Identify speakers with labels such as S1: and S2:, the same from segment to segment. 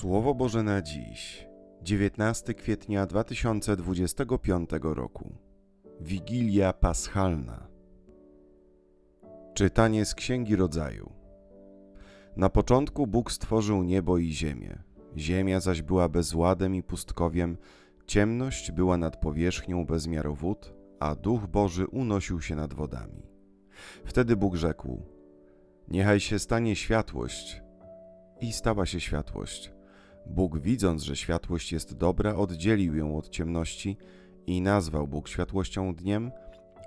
S1: Słowo Boże na dziś, 19 kwietnia 2025 roku. Wigilia Paschalna. Czytanie z Księgi Rodzaju. Na początku Bóg stworzył niebo i ziemię. Ziemia zaś była bezładem i pustkowiem, ciemność była nad powierzchnią bezmiaru wód, a Duch Boży unosił się nad wodami. Wtedy Bóg rzekł: Niechaj się stanie światłość. I stała się światłość. Bóg, widząc, że światłość jest dobra, oddzielił ją od ciemności i nazwał Bóg światłością dniem,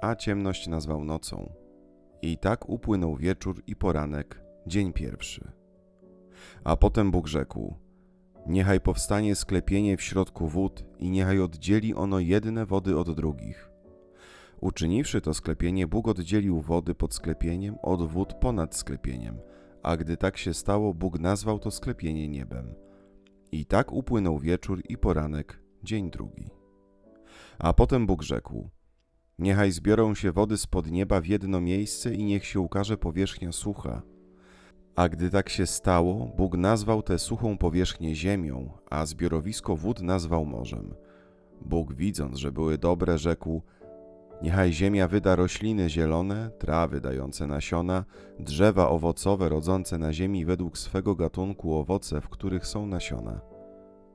S1: a ciemność nazwał nocą. I tak upłynął wieczór i poranek, dzień pierwszy. A potem Bóg rzekł: Niechaj powstanie sklepienie w środku wód i niechaj oddzieli ono jedne wody od drugich. Uczyniwszy to sklepienie, Bóg oddzielił wody pod sklepieniem od wód ponad sklepieniem, a gdy tak się stało, Bóg nazwał to sklepienie niebem. I tak upłynął wieczór i poranek, dzień drugi. A potem Bóg rzekł: Niechaj zbiorą się wody spod nieba w jedno miejsce i niech się ukaże powierzchnia sucha. A gdy tak się stało, Bóg nazwał tę suchą powierzchnię ziemią, a zbiorowisko wód nazwał morzem. Bóg, widząc, że były dobre, rzekł: Niechaj ziemia wyda rośliny zielone, trawy dające nasiona, drzewa owocowe rodzące na ziemi według swego gatunku owoce, w których są nasiona.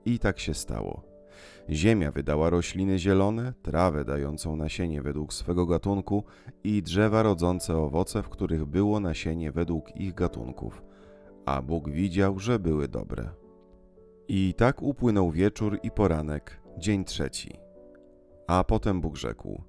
S1: I tak się stało. Ziemia wydała rośliny zielone, trawę dającą nasienie według swego gatunku i drzewa rodzące owoce, w których było nasienie według ich gatunków. A Bóg widział, że były dobre. I tak upłynął wieczór i poranek, dzień trzeci. A potem Bóg rzekł: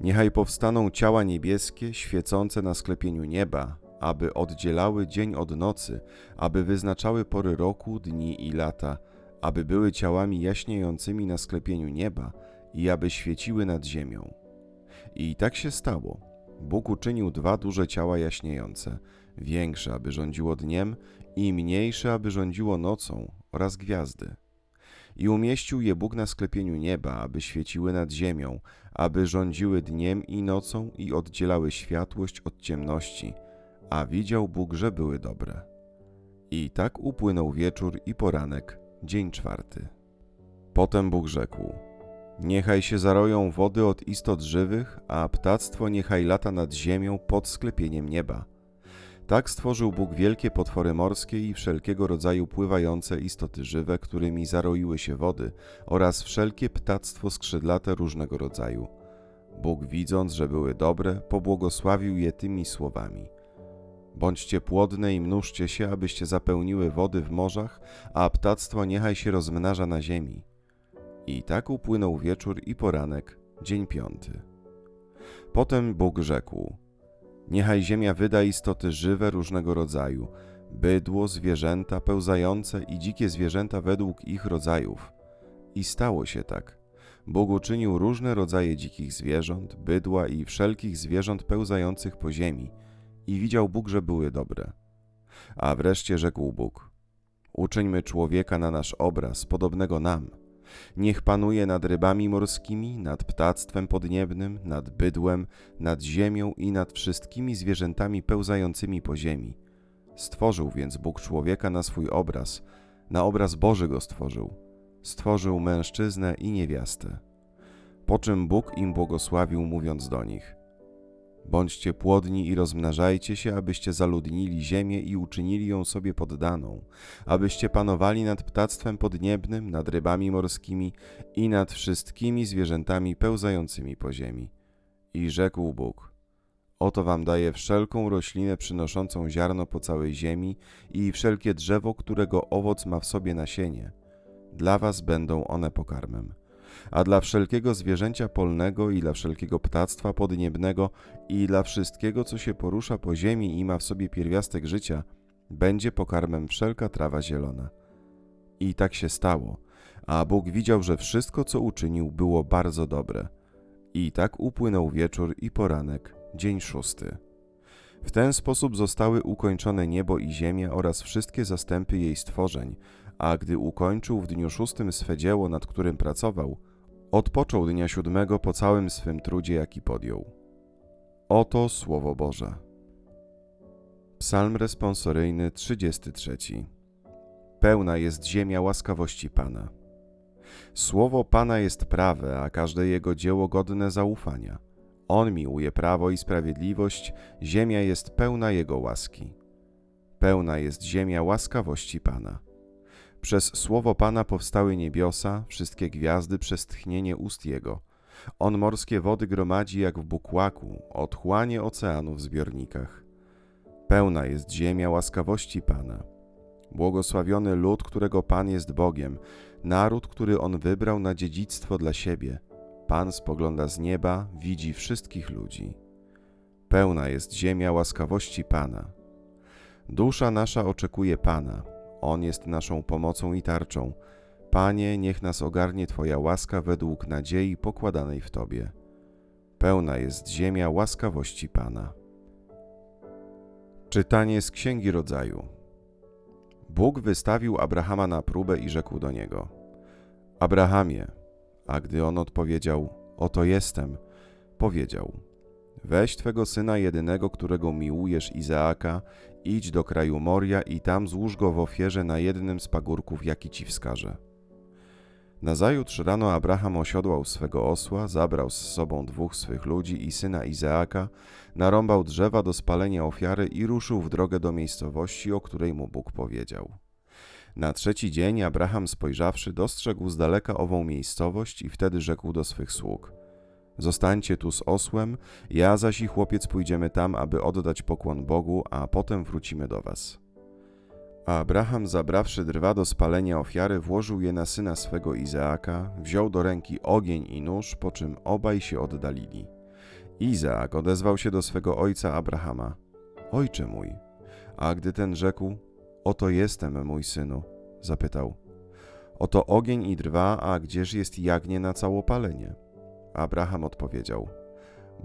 S1: Niechaj powstaną ciała niebieskie, świecące na sklepieniu nieba, aby oddzielały dzień od nocy, aby wyznaczały pory roku, dni i lata, aby były ciałami jaśniejącymi na sklepieniu nieba i aby świeciły nad ziemią. I tak się stało. Bóg uczynił dwa duże ciała jaśniejące, większe, aby rządziło dniem, i mniejsze, aby rządziło nocą, oraz gwiazdy. I umieścił je Bóg na sklepieniu nieba, aby świeciły nad ziemią, aby rządziły dniem i nocą i oddzielały światłość od ciemności, a widział Bóg, że były dobre. I tak upłynął wieczór i poranek, dzień czwarty. Potem Bóg rzekł: Niechaj się zaroją wody od istot żywych, a ptactwo niechaj lata nad ziemią pod sklepieniem nieba. Tak stworzył Bóg wielkie potwory morskie i wszelkiego rodzaju pływające istoty żywe, którymi zaroiły się wody, oraz wszelkie ptactwo skrzydlate różnego rodzaju. Bóg, widząc, że były dobre, pobłogosławił je tymi słowami: Bądźcie płodne i mnóżcie się, abyście zapełniły wody w morzach, a ptactwo niechaj się rozmnaża na ziemi. I tak upłynął wieczór i poranek, dzień piąty. Potem Bóg rzekł: Niechaj ziemia wyda istoty żywe różnego rodzaju, bydło, zwierzęta, pełzające i dzikie zwierzęta według ich rodzajów. I stało się tak. Bóg uczynił różne rodzaje dzikich zwierząt, bydła i wszelkich zwierząt pełzających po ziemi. I widział Bóg, że były dobre. A wreszcie rzekł Bóg: Uczyńmy człowieka na nasz obraz, podobnego nam. Niech panuje nad rybami morskimi, nad ptactwem podniebnym, nad bydłem, nad ziemią i nad wszystkimi zwierzętami pełzającymi po ziemi. Stworzył więc Bóg człowieka na swój obraz, na obraz Boży go stworzył. Stworzył mężczyznę i niewiastę. Po czym Bóg im błogosławił, mówiąc do nich: Bądźcie płodni i rozmnażajcie się, abyście zaludnili ziemię i uczynili ją sobie poddaną, abyście panowali nad ptactwem podniebnym, nad rybami morskimi i nad wszystkimi zwierzętami pełzającymi po ziemi. I rzekł Bóg: Oto wam daję wszelką roślinę przynoszącą ziarno po całej ziemi i wszelkie drzewo, którego owoc ma w sobie nasienie. Dla was będą one pokarmem a dla wszelkiego zwierzęcia polnego i dla wszelkiego ptactwa podniebnego i dla wszystkiego, co się porusza po ziemi i ma w sobie pierwiastek życia, będzie pokarmem wszelka trawa zielona. I tak się stało, a Bóg widział, że wszystko, co uczynił, było bardzo dobre. I tak upłynął wieczór i poranek, dzień szósty. W ten sposób zostały ukończone niebo i ziemia oraz wszystkie zastępy jej stworzeń, a gdy ukończył w dniu szóstym swe dzieło, nad którym pracował, Odpoczął dnia siódmego po całym swym trudzie, jaki podjął. Oto Słowo Boże. Psalm responsoryjny 33. pełna jest ziemia łaskawości Pana. Słowo Pana jest prawe, a każde jego dzieło godne zaufania. On miłuje prawo i sprawiedliwość, ziemia jest pełna jego łaski. Pełna jest ziemia łaskawości Pana. Przez słowo Pana powstały niebiosa, wszystkie gwiazdy przez tchnienie ust Jego. On morskie wody gromadzi jak w bukłaku, otchłanie oceanu w zbiornikach. Pełna jest ziemia łaskawości Pana. Błogosławiony lud, którego Pan jest Bogiem, naród, który On wybrał na dziedzictwo dla siebie. Pan spogląda z nieba, widzi wszystkich ludzi. Pełna jest ziemia łaskawości Pana. Dusza nasza oczekuje Pana. On jest naszą pomocą i tarczą. Panie, niech nas ogarnie Twoja łaska według nadziei pokładanej w Tobie. Pełna jest ziemia łaskawości Pana. Czytanie z Księgi Rodzaju. Bóg wystawił Abrahama na próbę i rzekł do niego: Abrahamie, a gdy on odpowiedział: Oto jestem, powiedział: Weź twego syna jedynego, którego miłujesz, Izaaka, idź do kraju Moria i tam złóż go w ofierze na jednym z pagórków, jaki ci wskażę. Nazajutrz rano Abraham osiodłał swego osła, zabrał z sobą dwóch swych ludzi i syna Izaaka, narąbał drzewa do spalenia ofiary i ruszył w drogę do miejscowości, o której mu Bóg powiedział. Na trzeci dzień Abraham spojrzawszy, dostrzegł z daleka ową miejscowość i wtedy rzekł do swych sług: Zostańcie tu z osłem, ja zaś i chłopiec pójdziemy tam, aby oddać pokłon Bogu, a potem wrócimy do was. A Abraham, zabrawszy drwa do spalenia ofiary, włożył je na syna swego Izaaka, wziął do ręki ogień i nóż, po czym obaj się oddalili. Izaak odezwał się do swego ojca Abrahama: Ojcze mój. A gdy ten rzekł: Oto jestem, mój synu, zapytał: Oto ogień i drwa, a gdzież jest jagnię na całopalenie? Abraham odpowiedział: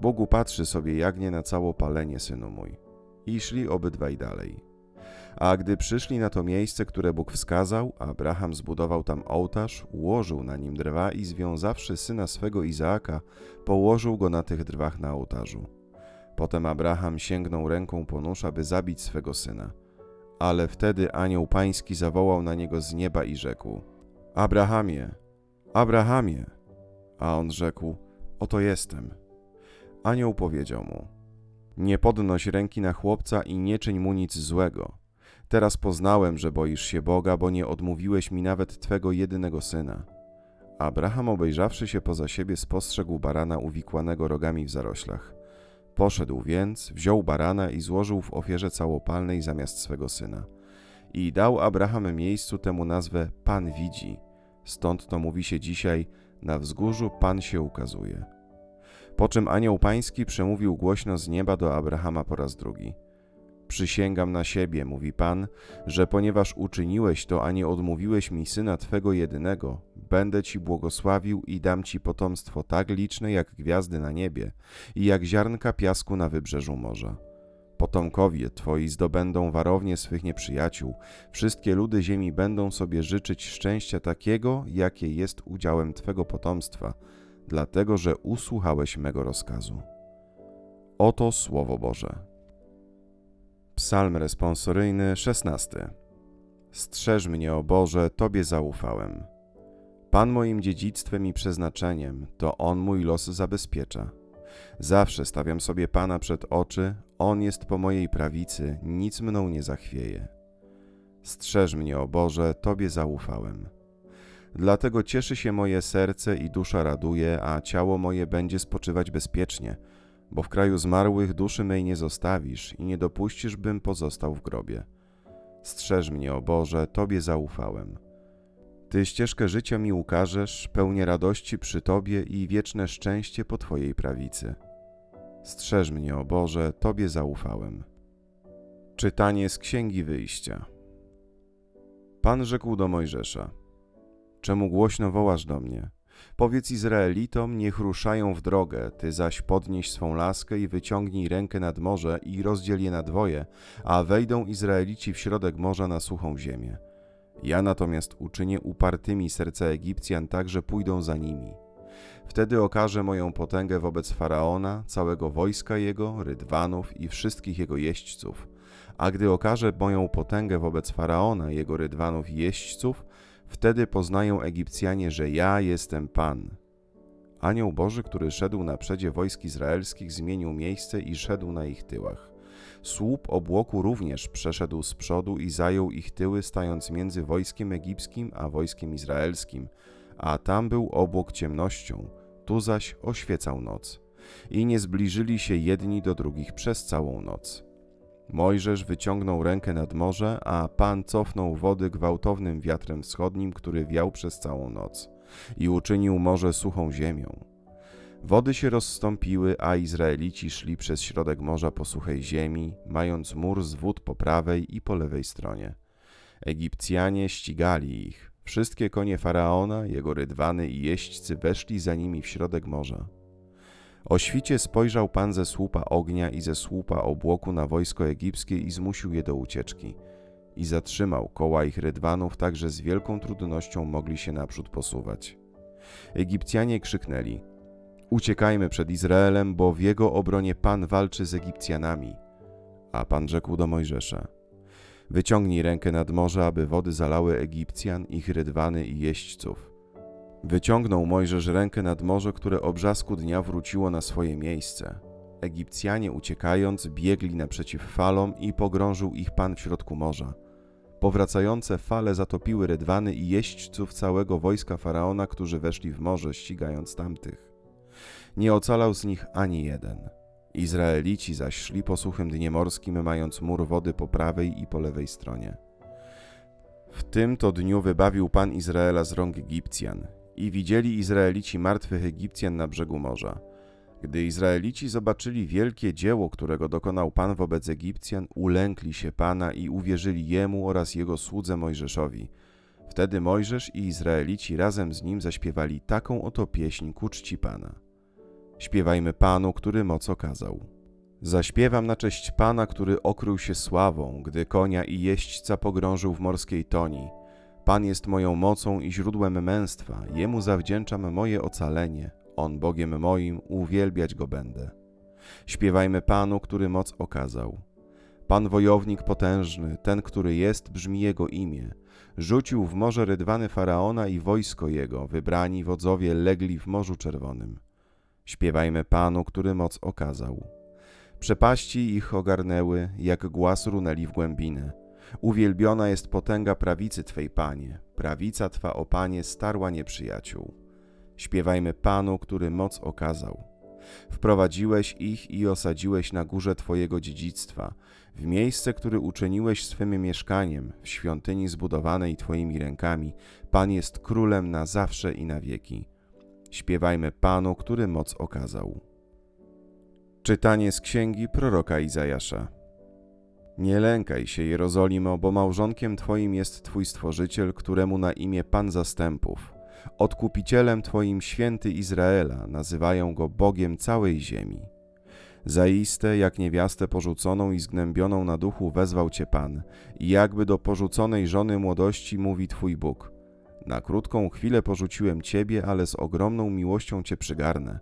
S1: Bogu patrzy sobie jagnię na całopalenie, synu mój. I szli obydwaj dalej. A gdy przyszli na to miejsce, które Bóg wskazał, Abraham zbudował tam ołtarz, ułożył na nim drwa i związawszy syna swego Izaaka, położył go na tych drwach na ołtarzu. Potem Abraham sięgnął ręką po nóż, aby zabić swego syna. Ale wtedy anioł pański zawołał na niego z nieba i rzekł: Abrahamie, Abrahamie! A on rzekł: Oto jestem. Anioł powiedział mu: Nie podnoś ręki na chłopca i nie czyń mu nic złego Teraz poznałem, że boisz się Boga, bo nie odmówiłeś mi nawet twego jedynego syna. Abraham, obejrzawszy się poza siebie, spostrzegł barana uwikłanego rogami w zaroślach. Poszedł więc, wziął barana i złożył w ofierze całopalnej zamiast swego syna. I dał Abraham miejscu temu nazwę Pan widzi. Stąd to mówi się dzisiaj, na wzgórzu Pan się ukazuje. Po czym anioł pański przemówił głośno z nieba do Abrahama po raz drugi – Przysięgam na siebie, mówi Pan, że ponieważ uczyniłeś to, a nie odmówiłeś mi syna Twego jedynego, będę Ci błogosławił i dam Ci potomstwo tak liczne jak gwiazdy na niebie i jak ziarnka piasku na wybrzeżu morza. Potomkowie Twoi zdobędą warownie swych nieprzyjaciół, wszystkie ludy ziemi będą sobie życzyć szczęścia takiego, jakie jest udziałem Twego potomstwa, dlatego że usłuchałeś mego rozkazu. Oto Słowo Boże. Psalm responsoryjny 16. Strzeż mnie, o Boże, Tobie zaufałem. Pan moim dziedzictwem i przeznaczeniem, to On mój los zabezpiecza. Zawsze stawiam sobie Pana przed oczy, On jest po mojej prawicy, nic mną nie zachwieje. Strzeż mnie, o Boże, Tobie zaufałem. Dlatego cieszy się moje serce i dusza raduje, a ciało moje będzie spoczywać bezpiecznie – bo w kraju zmarłych duszy mej nie zostawisz i nie dopuścisz, bym pozostał w grobie. Strzeż mnie, o Boże, Tobie zaufałem. Ty ścieżkę życia mi ukażesz, pełnię radości przy Tobie i wieczne szczęście po Twojej prawicy. Strzeż mnie, o Boże, Tobie zaufałem. Czytanie z Księgi Wyjścia. Pan rzekł do Mojżesza: Czemu głośno wołasz do mnie? Powiedz Izraelitom, niech ruszają w drogę, ty zaś podnieś swą laskę i wyciągnij rękę nad morze i rozdziel je na dwoje, a wejdą Izraelici w środek morza na suchą ziemię. Ja natomiast uczynię upartymi serca Egipcjan, tak że pójdą za nimi. Wtedy okażę moją potęgę wobec faraona, całego wojska jego, rydwanów i wszystkich jego jeźdźców, A gdy okażę moją potęgę wobec faraona, jego rydwanów i jeźdźców, wtedy poznają Egipcjanie, że ja jestem Pan. Anioł Boży, który szedł na przedzie wojsk izraelskich, zmienił miejsce i szedł na ich tyłach. Słup obłoku również przeszedł z przodu i zajął ich tyły, stając między wojskiem egipskim a wojskiem izraelskim, a tam był obłok ciemnością, tu zaś oświecał noc. I nie zbliżyli się jedni do drugich przez całą noc. Mojżesz wyciągnął rękę nad morze, a Pan cofnął wody gwałtownym wiatrem wschodnim, który wiał przez całą noc i uczynił morze suchą ziemią. Wody się rozstąpiły, a Izraelici szli przez środek morza po suchej ziemi, mając mur z wód po prawej i po lewej stronie. Egipcjanie ścigali ich. Wszystkie konie faraona, jego rydwany i jeźdźcy weszli za nimi w środek morza. O świcie spojrzał Pan ze słupa ognia i ze słupa obłoku na wojsko egipskie i zmusił je do ucieczki. I zatrzymał koła ich rydwanów, tak że z wielką trudnością mogli się naprzód posuwać. Egipcjanie krzyknęli: Uciekajmy przed Izraelem, bo w jego obronie Pan walczy z Egipcjanami. A Pan rzekł do Mojżesza: Wyciągnij rękę nad morze, aby wody zalały Egipcjan, ich rydwany i jeźdźców. Wyciągnął Mojżesz rękę nad morze, które o brzasku dnia wróciło na swoje miejsce. Egipcjanie uciekając biegli naprzeciw falom i pogrążył ich Pan w środku morza. Powracające fale zatopiły rydwany i jeźdźców całego wojska Faraona, którzy weszli w morze, ścigając tamtych. Nie ocalał z nich ani jeden. Izraelici zaś szli po suchym dnie morskim, mając mur wody po prawej i po lewej stronie. W tym to dniu wybawił Pan Izraela z rąk Egipcjan i widzieli Izraelici martwych Egipcjan na brzegu morza. Gdy Izraelici zobaczyli wielkie dzieło, którego dokonał Pan wobec Egipcjan, ulękli się Pana i uwierzyli Jemu oraz Jego słudze Mojżeszowi. Wtedy Mojżesz i Izraelici razem z nim zaśpiewali taką oto pieśń ku czci Pana. Śpiewajmy Panu, który moc okazał. Zaśpiewam na cześć Pana, który okrył się sławą, gdy konia i jeźdźca pogrążył w morskiej toni. Pan jest moją mocą i źródłem męstwa, Jemu zawdzięczam moje ocalenie, On Bogiem moim, uwielbiać Go będę. Śpiewajmy Panu, który moc okazał. Pan wojownik potężny, ten, który jest, brzmi Jego imię. Rzucił w morze rydwany Faraona i wojsko jego, wybrani wodzowie legli w Morzu Czerwonym. Śpiewajmy Panu, który moc okazał. Przepaści ich ogarnęły, jak głaz runęli w głębinę. Uwielbiona jest potęga prawicy Twej, Panie. Prawica Twa, o Panie, starła nieprzyjaciół. Śpiewajmy Panu, który moc okazał. Wprowadziłeś ich i osadziłeś na górze Twojego dziedzictwa, w miejsce, które uczyniłeś swym mieszkaniem, w świątyni zbudowanej Twoimi rękami. Pan jest królem na zawsze i na wieki. Śpiewajmy Panu, który moc okazał. Czytanie z księgi proroka Izajasza. Nie lękaj się, Jerozolimo, bo małżonkiem Twoim jest Twój Stworzyciel, któremu na imię Pan Zastępów. Odkupicielem Twoim święty Izraela, nazywają go Bogiem całej ziemi. Zaiste, jak niewiastę porzuconą i zgnębioną na duchu wezwał Cię Pan, i jakby do porzuconej żony młodości mówi Twój Bóg – na krótką chwilę porzuciłem Ciebie, ale z ogromną miłością Cię przygarnę.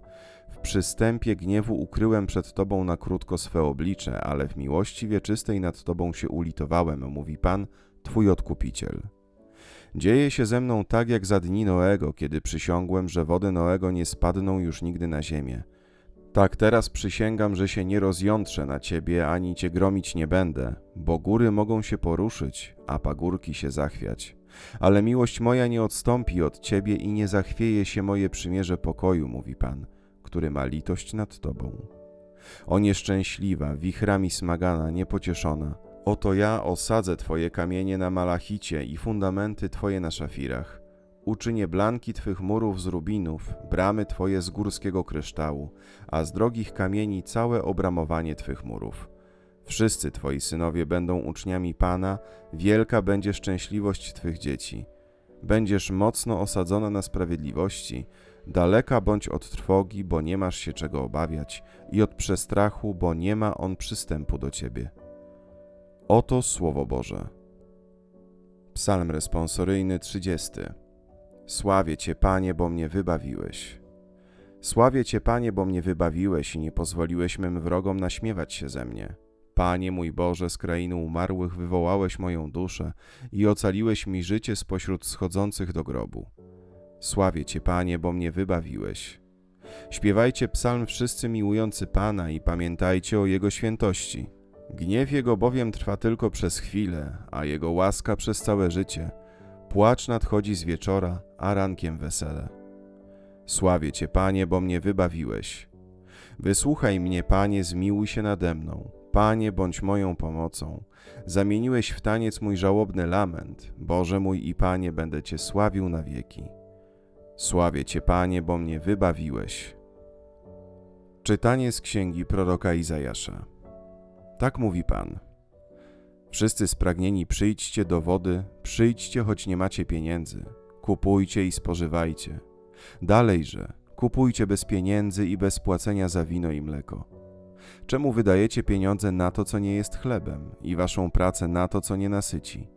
S1: W przystępie gniewu ukryłem przed Tobą na krótko swe oblicze, ale w miłości wieczystej nad Tobą się ulitowałem, mówi Pan, Twój Odkupiciel. Dzieje się ze mną tak jak za dni Noego, kiedy przysiągłem, że wody Noego nie spadną już nigdy na ziemię. Tak teraz przysięgam, że się nie rozjątrzę na Ciebie, ani Cię gromić nie będę, bo góry mogą się poruszyć, a pagórki się zachwiać ale miłość moja nie odstąpi od Ciebie i nie zachwieje się moje przymierze pokoju, mówi Pan, który ma litość nad Tobą. O nieszczęśliwa, wichrami smagana, niepocieszona, oto ja osadzę Twoje kamienie na malachicie i fundamenty Twoje na szafirach. Uczynię blanki Twych murów z rubinów, bramy Twoje z górskiego kryształu, a z drogich kamieni całe obramowanie Twych murów. Wszyscy Twoi synowie będą uczniami Pana, wielka będzie szczęśliwość Twych dzieci. Będziesz mocno osadzona na sprawiedliwości, daleka bądź od trwogi, bo nie masz się czego obawiać, i od przestrachu, bo nie ma on przystępu do Ciebie. Oto Słowo Boże. Psalm responsoryjny 30. Sławię Cię, Panie, bo mnie wybawiłeś. Sławię Cię, Panie, bo mnie wybawiłeś i nie pozwoliłeś mym wrogom naśmiewać się ze mnie. Panie mój Boże, z krainy umarłych wywołałeś moją duszę i ocaliłeś mi życie spośród schodzących do grobu. Sławię Cię, Panie, bo mnie wybawiłeś. Śpiewajcie psalm wszyscy miłujący Pana i pamiętajcie o Jego świętości. Gniew Jego bowiem trwa tylko przez chwilę, a Jego łaska przez całe życie. Płacz nadchodzi z wieczora, a rankiem wesele. Sławię Cię, Panie, bo mnie wybawiłeś. Wysłuchaj mnie, Panie, zmiłuj się nade mną. Panie, bądź moją pomocą. Zamieniłeś w taniec mój żałobny lament. Boże mój i Panie, będę Cię sławił na wieki. Sławię Cię, Panie, bo mnie wybawiłeś. Czytanie z księgi proroka Izajasza. Tak mówi Pan. Wszyscy spragnieni przyjdźcie do wody, przyjdźcie, choć nie macie pieniędzy. Kupujcie i spożywajcie. Dalejże, kupujcie bez pieniędzy i bez płacenia za wino i mleko. Czemu wydajecie pieniądze na to, co nie jest chlebem, i waszą pracę na to, co nie nasyci?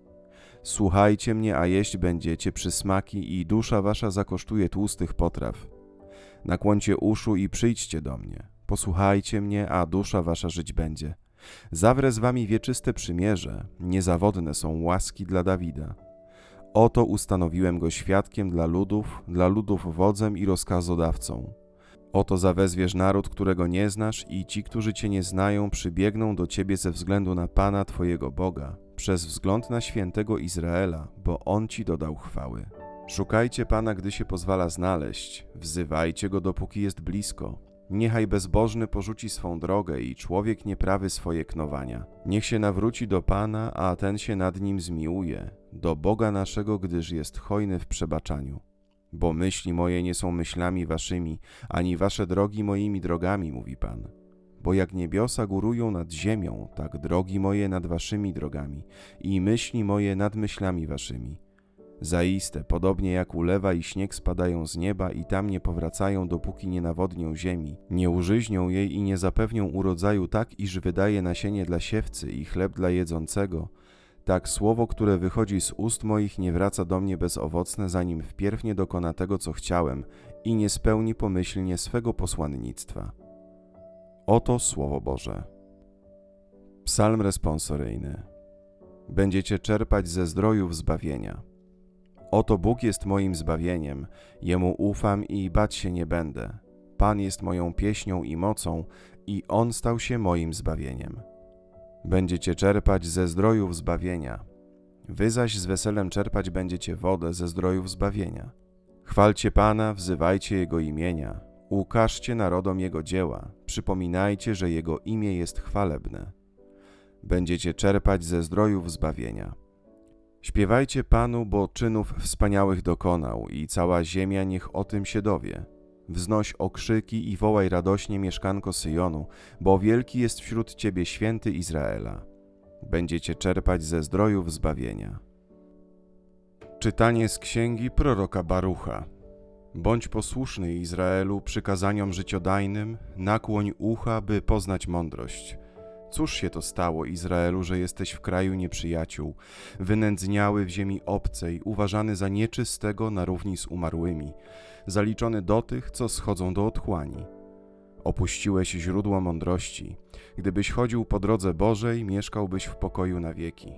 S1: Słuchajcie mnie, a jeść będziecie przysmaki i dusza wasza zakosztuje tłustych potraw. Nakłoncie uszu i przyjdźcie do mnie. Posłuchajcie mnie, a dusza wasza żyć będzie. Zawrę z wami wieczyste przymierze, niezawodne są łaski dla Dawida. Oto ustanowiłem go świadkiem dla ludów, dla ludów wodzem i rozkazodawcą. Oto zawezwiesz naród, którego nie znasz, i ci, którzy cię nie znają, przybiegną do ciebie ze względu na Pana Twojego Boga, przez wzgląd na świętego Izraela, bo On ci dodał chwały. Szukajcie Pana, gdy się pozwala znaleźć, wzywajcie Go, dopóki jest blisko. Niechaj bezbożny porzuci swą drogę i człowiek nieprawy swoje knowania. Niech się nawróci do Pana, a ten się nad nim zmiłuje, do Boga naszego, gdyż jest hojny w przebaczaniu. Bo myśli moje nie są myślami waszymi, ani wasze drogi moimi drogami, mówi Pan. Bo jak niebiosa górują nad ziemią, tak drogi moje nad waszymi drogami i myśli moje nad myślami waszymi. Zaiste, podobnie jak ulewa i śnieg spadają z nieba i tam nie powracają, dopóki nie nawodnią ziemi, nie użyźnią jej i nie zapewnią urodzaju tak, iż wydaje nasienie dla siewcy i chleb dla jedzącego, tak słowo, które wychodzi z ust moich, nie wraca do mnie bezowocne, zanim wpierw nie dokona tego, co chciałem i nie spełni pomyślnie swego posłannictwa. Oto Słowo Boże. Psalm responsoryjny. Będziecie czerpać ze zdrojów zbawienia. Oto Bóg jest moim zbawieniem, Jemu ufam i bać się nie będę. Pan jest moją pieśnią i mocą, i On stał się moim zbawieniem. Będziecie czerpać ze zdrojów zbawienia. Wy zaś z weselem czerpać będziecie wodę ze zdrojów zbawienia. Chwalcie Pana, wzywajcie Jego imienia, ukażcie narodom Jego dzieła, przypominajcie, że Jego imię jest chwalebne. Będziecie czerpać ze zdrojów zbawienia. Śpiewajcie Panu, bo czynów wspaniałych dokonał i cała ziemia niech o tym się dowie. Wznoś okrzyki i wołaj radośnie mieszkanko Syjonu, bo wielki jest wśród Ciebie święty Izraela. Będziecie czerpać ze zdrojów zbawienia. Czytanie z księgi proroka Barucha. Bądź posłuszny Izraelu przykazaniom życiodajnym, nakłoń ucha, by poznać mądrość – Cóż się to stało, Izraelu, że jesteś w kraju nieprzyjaciół, wynędzniały w ziemi obcej, uważany za nieczystego na równi z umarłymi, zaliczony do tych, co schodzą do otchłani? Opuściłeś źródło mądrości. Gdybyś chodził po drodze Bożej, mieszkałbyś w pokoju na wieki.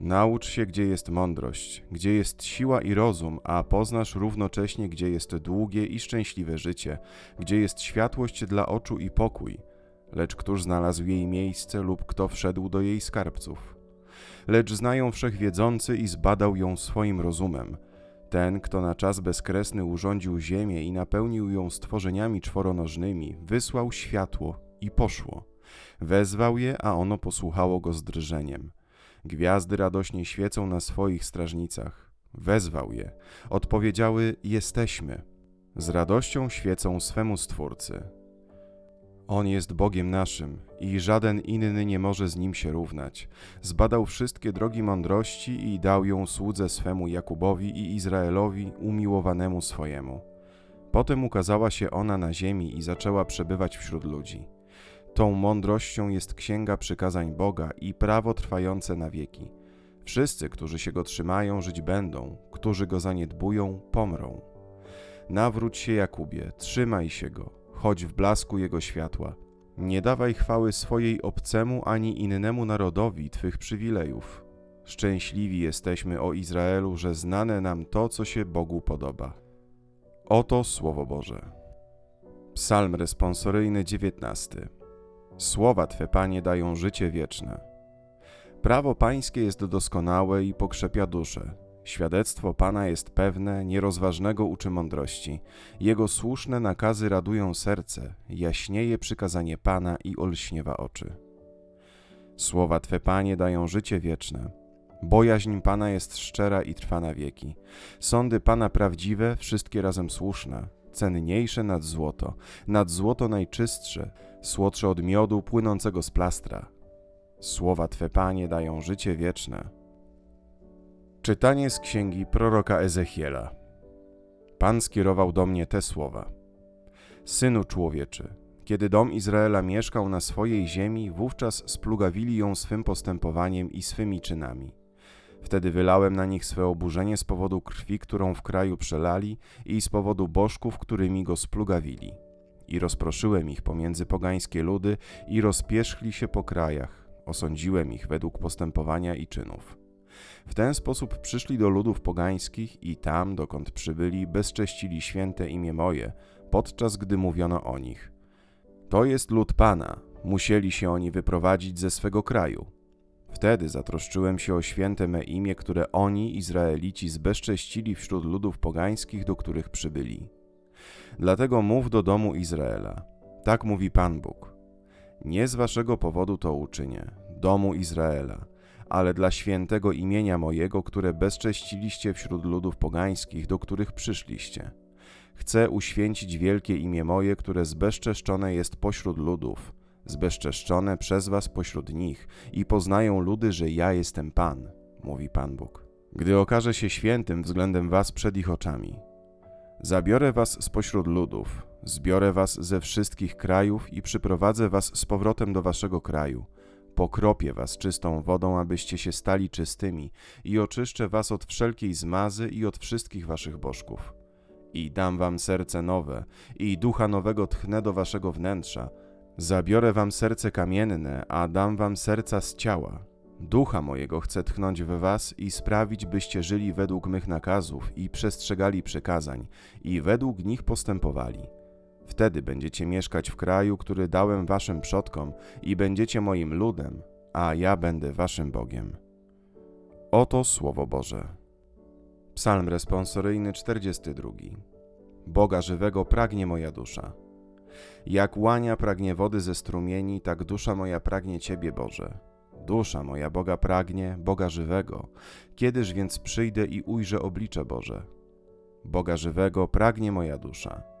S1: Naucz się, gdzie jest mądrość, gdzie jest siła i rozum, a poznasz równocześnie, gdzie jest długie i szczęśliwe życie, gdzie jest światłość dla oczu i pokój – lecz któż znalazł jej miejsce lub kto wszedł do jej skarbców. Lecz znają wszechwiedzący i zbadał ją swoim rozumem. Ten, kto na czas bezkresny urządził ziemię i napełnił ją stworzeniami czworonożnymi, wysłał światło i poszło. Wezwał je, a ono posłuchało go z drżeniem. Gwiazdy radośnie świecą na swoich strażnicach. Wezwał je. Odpowiedziały: Jesteśmy. Z radością świecą swemu Stwórcy. On jest Bogiem naszym i żaden inny nie może z nim się równać. Zbadał wszystkie drogi mądrości i dał ją słudze swemu Jakubowi i Izraelowi umiłowanemu swojemu. Potem ukazała się ona na ziemi i zaczęła przebywać wśród ludzi. Tą mądrością jest księga przykazań Boga i prawo trwające na wieki. Wszyscy, którzy się go trzymają, żyć będą, którzy go zaniedbują, pomrą. Nawróć się, Jakubie, trzymaj się go chodź w blasku Jego światła. Nie dawaj chwały swojej obcemu ani innemu narodowi Twych przywilejów. Szczęśliwi jesteśmy o Izraelu, że znane nam to, co się Bogu podoba. Oto Słowo Boże. Psalm responsoryjny 19. Słowa Twe, Panie, dają życie wieczne. Prawo Pańskie jest doskonałe i pokrzepia duszę. Świadectwo Pana jest pewne, nierozważnego uczy mądrości. Jego słuszne nakazy radują serce, jaśnieje przykazanie Pana i olśniewa oczy. Słowa Twe, Panie, dają życie wieczne. Bojaźń Pana jest szczera i trwa na wieki. Sądy Pana prawdziwe, wszystkie razem słuszne, cenniejsze nad złoto, nad złoto najczystsze, słodsze od miodu płynącego z plastra. Słowa Twe, Panie, dają życie wieczne. Czytanie z księgi proroka Ezechiela. Pan skierował do mnie te słowa: Synu człowieczy, kiedy dom Izraela mieszkał na swojej ziemi, wówczas splugawili ją swym postępowaniem i swymi czynami. Wtedy wylałem na nich swe oburzenie z powodu krwi, którą w kraju przelali, i z powodu bożków, którymi go splugawili. I rozproszyłem ich pomiędzy pogańskie ludy, i rozpierzchli się po krajach. Osądziłem ich według postępowania i czynów. W ten sposób przyszli do ludów pogańskich i tam, dokąd przybyli, bezcześcili święte imię moje, podczas gdy mówiono o nich. To jest lud Pana, musieli się oni wyprowadzić ze swego kraju. Wtedy zatroszczyłem się o święte me imię, które oni, Izraelici, zbezcześcili wśród ludów pogańskich, do których przybyli. Dlatego mów do domu Izraela. Tak mówi Pan Bóg. Nie z waszego powodu to uczynię, domu Izraela, ale dla świętego imienia mojego, które bezcześciliście wśród ludów pogańskich, do których przyszliście. Chcę uświęcić wielkie imię moje, które zbezczeszczone jest pośród ludów, zbezczeszczone przez was pośród nich i poznają ludy, że ja jestem Pan, mówi Pan Bóg. Gdy okaże się świętym względem was przed ich oczami. Zabiorę was spośród ludów, zbiorę was ze wszystkich krajów i przyprowadzę was z powrotem do waszego kraju. Pokropię was czystą wodą, abyście się stali czystymi i oczyszczę was od wszelkiej zmazy i od wszystkich waszych bożków. I dam wam serce nowe i ducha nowego tchnę do waszego wnętrza, Zabiorę wam serce kamienne, a dam wam serca z ciała. Ducha mojego chcę tchnąć w was i sprawić, byście żyli według mych nakazów i przestrzegali przykazań i według nich postępowali. Wtedy będziecie mieszkać w kraju, który dałem waszym przodkom i będziecie moim ludem, a ja będę waszym Bogiem. Oto Słowo Boże. Psalm responsoryjny 42. Boga żywego pragnie moja dusza. Jak łania pragnie wody ze strumieni, tak dusza moja pragnie Ciebie, Boże. Dusza moja Boga pragnie, Boga żywego. Kiedyż więc przyjdę i ujrzę oblicze Boże? Boga żywego pragnie moja dusza.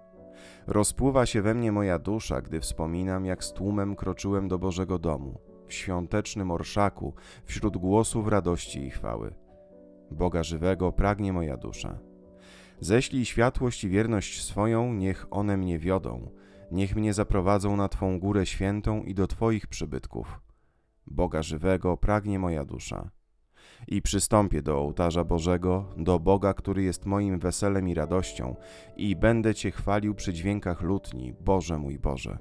S1: Rozpływa się we mnie moja dusza, gdy wspominam, jak z tłumem kroczyłem do Bożego domu, w świątecznym orszaku, wśród głosów radości i chwały. Boga żywego pragnie moja dusza. Ześlij światłość i wierność swoją, niech one mnie wiodą, Niech mnie zaprowadzą na Twą górę świętą i do Twoich przybytków. Boga żywego pragnie moja dusza. I przystąpię do ołtarza Bożego, do Boga, który jest moim weselem i radością, i będę Cię chwalił przy dźwiękach lutni, Boże mój Boże.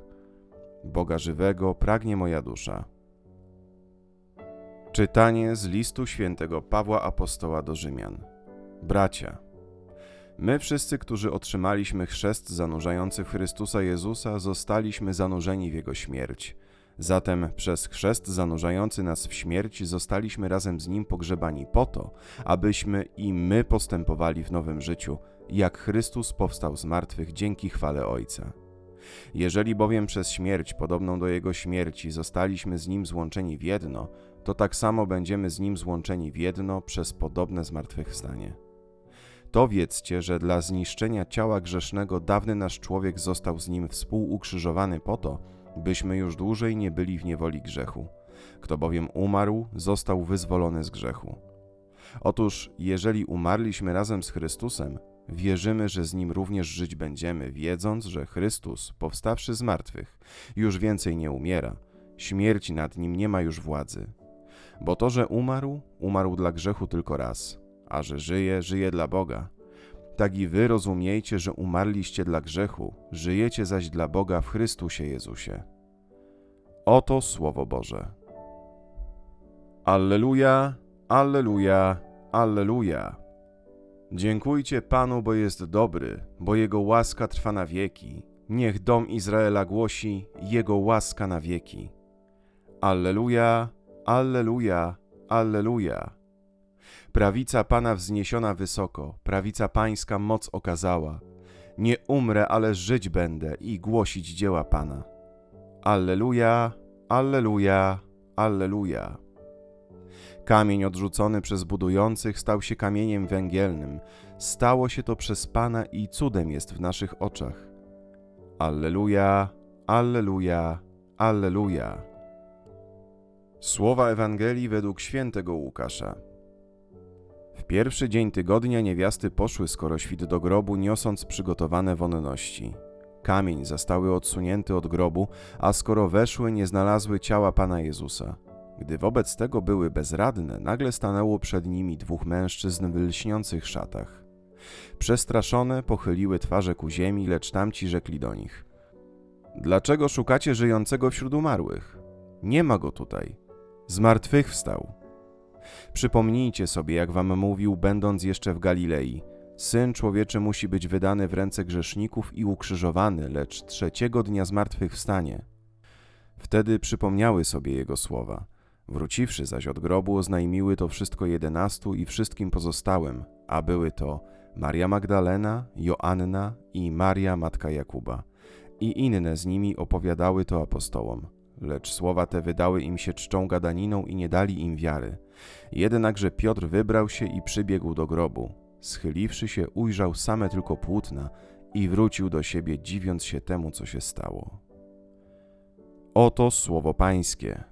S1: Boga żywego pragnie moja dusza. Czytanie z listu świętego Pawła Apostoła do Rzymian. Bracia, My wszyscy, którzy otrzymaliśmy chrzest zanurzający Chrystusa Jezusa, zostaliśmy zanurzeni w Jego śmierć. Zatem przez chrzest zanurzający nas w śmierć zostaliśmy razem z Nim pogrzebani po to, abyśmy i my postępowali w nowym życiu, jak Chrystus powstał z martwych dzięki chwale Ojca. Jeżeli bowiem przez śmierć podobną do Jego śmierci zostaliśmy z Nim złączeni w jedno, to tak samo będziemy z Nim złączeni w jedno przez podobne zmartwychwstanie. To wiedzcie, że dla zniszczenia ciała grzesznego dawny nasz człowiek został z nim współukrzyżowany po to, byśmy już dłużej nie byli w niewoli grzechu. Kto bowiem umarł, został wyzwolony z grzechu. Otóż, jeżeli umarliśmy razem z Chrystusem, wierzymy, że z nim również żyć będziemy, wiedząc, że Chrystus, powstawszy z martwych, już więcej nie umiera, śmierć nad nim nie ma już władzy. Bo to, że umarł, umarł dla grzechu tylko raz a że żyje, żyje dla Boga. Tak i wy rozumiejcie, że umarliście dla grzechu, żyjecie zaś dla Boga w Chrystusie Jezusie. Oto Słowo Boże. Alleluja, Alleluja, Alleluja. Dziękujcie Panu, bo jest dobry, bo Jego łaska trwa na wieki. Niech dom Izraela głosi Jego łaska na wieki. Alleluja, Alleluja, Alleluja. Prawica Pana wzniesiona wysoko, prawica Pańska moc okazała. Nie umrę, ale żyć będę i głosić dzieła Pana. Alleluja, Alleluja, Alleluja. Kamień odrzucony przez budujących stał się kamieniem węgielnym. Stało się to przez Pana i cudem jest w naszych oczach. Alleluja, Alleluja, Alleluja. Słowa Ewangelii według świętego Łukasza. W pierwszy dzień tygodnia niewiasty poszły skoro świt do grobu, niosąc przygotowane wonności. Kamień zastały odsunięty od grobu, a skoro weszły, nie znalazły ciała Pana Jezusa. Gdy wobec tego były bezradne, nagle stanęło przed nimi dwóch mężczyzn w lśniących szatach. Przestraszone pochyliły twarze ku ziemi, lecz tamci rzekli do nich: Dlaczego szukacie żyjącego wśród umarłych? Nie ma go tutaj. Zmartwychwstał. Przypomnijcie sobie, jak wam mówił, będąc jeszcze w Galilei: Syn człowieczy musi być wydany w ręce grzeszników i ukrzyżowany, lecz trzeciego dnia zmartwychwstanie. Wtedy przypomniały sobie jego słowa. Wróciwszy zaś od grobu, oznajmiły to wszystko jedenastu i wszystkim pozostałym, a były to Maria Magdalena, Joanna i Maria matka Jakuba. I inne z nimi opowiadały to apostołom. Lecz słowa te wydały im się czczą gadaniną i nie dali im wiary. Jednakże Piotr wybrał się i przybiegł do grobu. Schyliwszy się, ujrzał same tylko płótna i wrócił do siebie, dziwiąc się temu, co się stało. Oto słowo Pańskie.